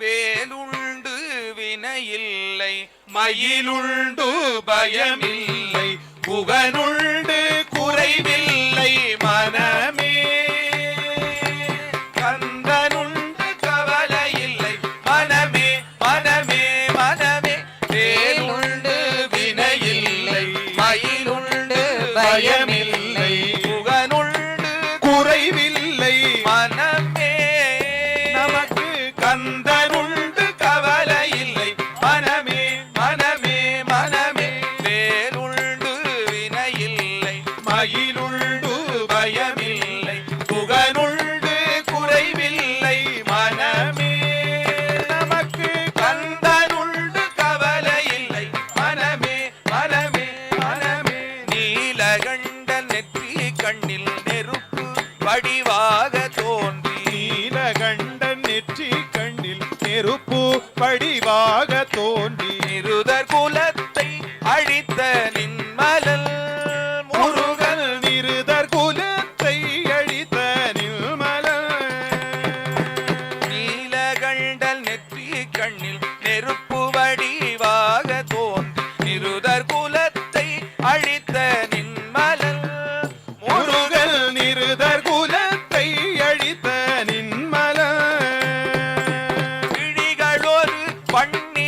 வேலுண்டு வினையில்லை மயிலுண்டு பயமில்லை புகனுண்டு குறைவில்லை மனமே. கந்தனுண்டு கவலை இல்லை மனமே மனமே மனமே. வேலுண்டு வினையில்லை மயிலுண்டு பயமில்லை புகனுண்டு குறைவில்லை மனமே பயமில்லை. புகனுண்டு குறைவில்லை. மனமே நமக்கு கந்தனுண்டு கவலை இல்லை மனமே மனமே மனமே. நீலகண்ட நெற்றி கண்ணில் நெருப்பு வடிவாக தோன்றி. நீலகண்ட நெற்றி கண்ணில் நெருப்பு படிவாக தோன்றி. நிருதர் குல கண்ணில் நெருப்பு வடிவாக தோன்றி நிருதர் குலத்தை அழித்த நின்மலன் முருகல் நிருதர் குலத்தை அழித்த நின்மலன் கிழிகளோர் பண்ணி